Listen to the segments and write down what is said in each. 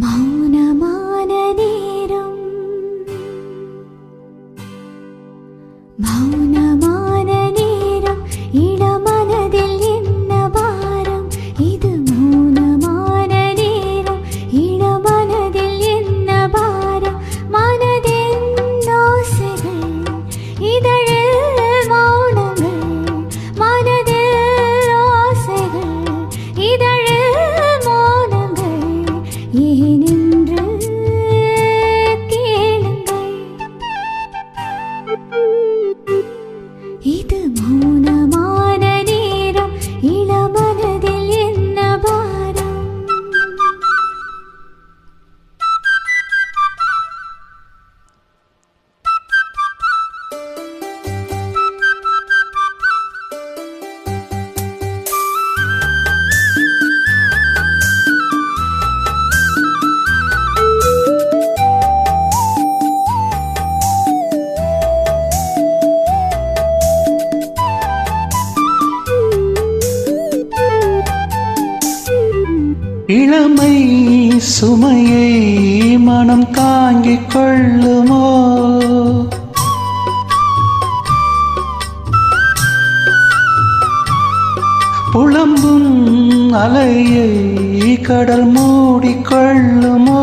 मौनमान धीरं இளமை சுமையை மனம் தாங்கிக் கொள்ளுமோ? புலம்பும் அலையை கடல் மூடிக்கொள்ளுமோ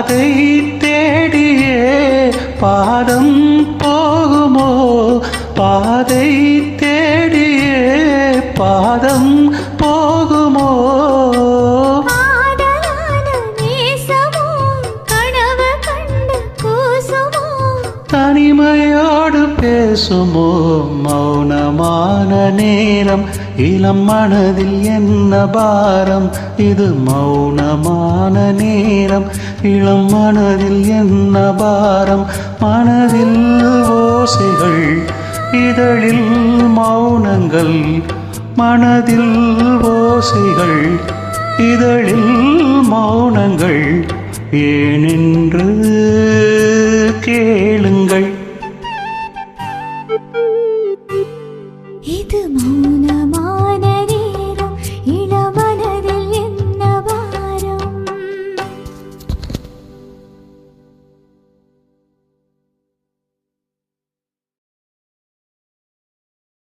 பாதை தேடியே பாதம் போகுமோ? பாதை தேடியே பாதம் போகுமோ? தனிமையோடு பேசுமோ? மௌனமான நேரம் இளம் மனதில் என்ன பாரம்? இது மௌனமான நேரம். இளம் மனதில் என்ன பாரம்? மனதில் ஓசைகள் இதழில் மௌனங்கள். மனதில் ஓசைகள் இதழில் மௌனங்கள். ஏனென்று கேளுங்கள். இது மௌன